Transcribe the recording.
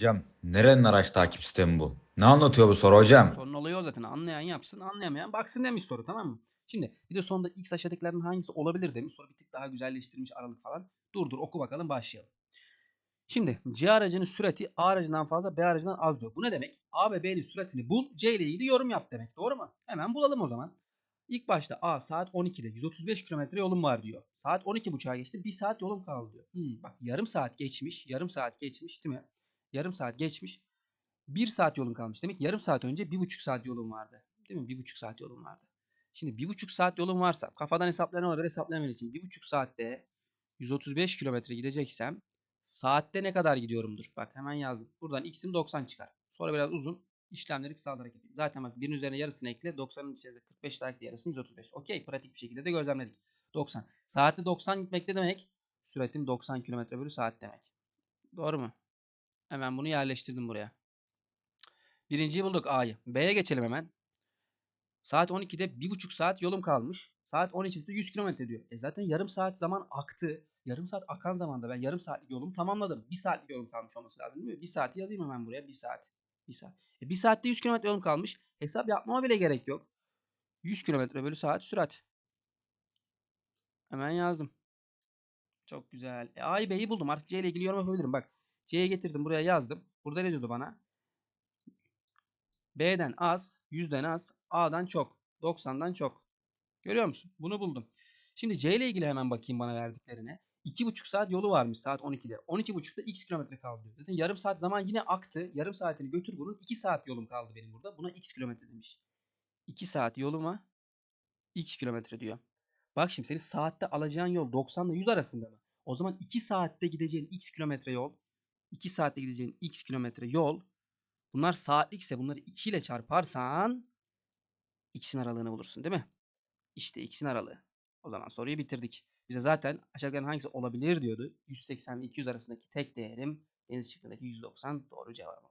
Hocam nerenin araç takip sistemi bu? Ne anlatıyor bu soru hocam? Sorun olayı o zaten. Anlayan yapsın, anlayamayan baksın demiş soru tamam mı? Şimdi bir de sonunda x aşağıdakilerin hangisi olabilir demiş. Sonra bir tık daha güzelleştirmiş aralık falan. Dur dur oku bakalım başlayalım. Şimdi C aracının sürati A aracından fazla B aracından az diyor. Bu ne demek? A ve B'nin süratini bul. C ile ilgili yorum yap demek. Doğru mu? Hemen bulalım o zaman. İlk başta A saat 12'de 135 kilometre yolum var diyor. Saat 12.30'a geçti. 1 saat yolum kaldı diyor. Hmm, bak yarım saat geçmiş. Yarım saat geçmiş değil mi? Yarım saat geçmiş. 1 saat yolun kalmış. Demek ki yarım saat önce 1,5 saat yolun vardı. Değil mi? 1,5 saat yolun vardı. Şimdi 1,5 saat yolun varsa kafadan hesaplayan olabilir hesaplayan için 1,5 saatte 135 kilometre gideceksem saatte ne kadar gidiyorumdur? Bak hemen yazdım. Buradan x'im 90 çıkar. Sonra biraz uzun işlemleri kısalarak yapayım. Zaten bak birin üzerine yarısını ekle. 90'ın içerisinde 45 daha ekle yarısını 135. Okey pratik bir şekilde de gözlemledik. 90. Saatte 90 gitmek ne demek? Süratim 90 kilometre bölü saat demek. Doğru mu? Hemen bunu yerleştirdim buraya. Birinciyi bulduk A'yı. B'ye geçelim hemen. Saat 12'de 1,5 saat yolum kalmış. Saat 12'de 100 kilometre diyor. E zaten yarım saat zaman aktı. Yarım saat akan zamanda ben yarım saatlik yolumu tamamladım. 1 saatlik yolum kalmış olması lazım değil mi? 1 saati yazayım hemen buraya. 1 saat. 1 saat. E 1 saatte 100 kilometre yolum kalmış. Hesap yapmama bile gerek yok. 100 kilometre bölü saat sürat. Hemen yazdım. Çok güzel. E, A'yı B'yi buldum. Artık C ile ilgili yorum yapabilirim. Bak C'ye getirdim. Buraya yazdım. Burada ne diyordu bana? B'den az, 100'den az, A'dan çok, 90'dan çok. Görüyor musun? Bunu buldum. Şimdi C ile ilgili hemen bakayım bana verdiklerine. 2,5 saat yolu varmış saat 12'de. 12,5'da x kilometre kaldı diyor. Zaten yarım saat zaman yine aktı. Yarım saatini götür bunun. 2 saat yolum kaldı benim burada. Buna x kilometre demiş. 2 saat yoluma x kilometre diyor. Bak şimdi senin saatte alacağın yol 90 ile 100 arasında mı? O zaman 2 saatte gideceğin x kilometre yol 2 saatte gideceğin x kilometre yol Bunlar saatlikse bunları 2 ile çarparsan x'in aralığını bulursun değil mi? İşte x'in aralığı. O zaman soruyu bitirdik. Bize zaten aşağıdakilerin hangisi olabilir diyordu. 180 ve 200 arasındaki tek değerim deniz şıkkındaki 190 doğru cevabım.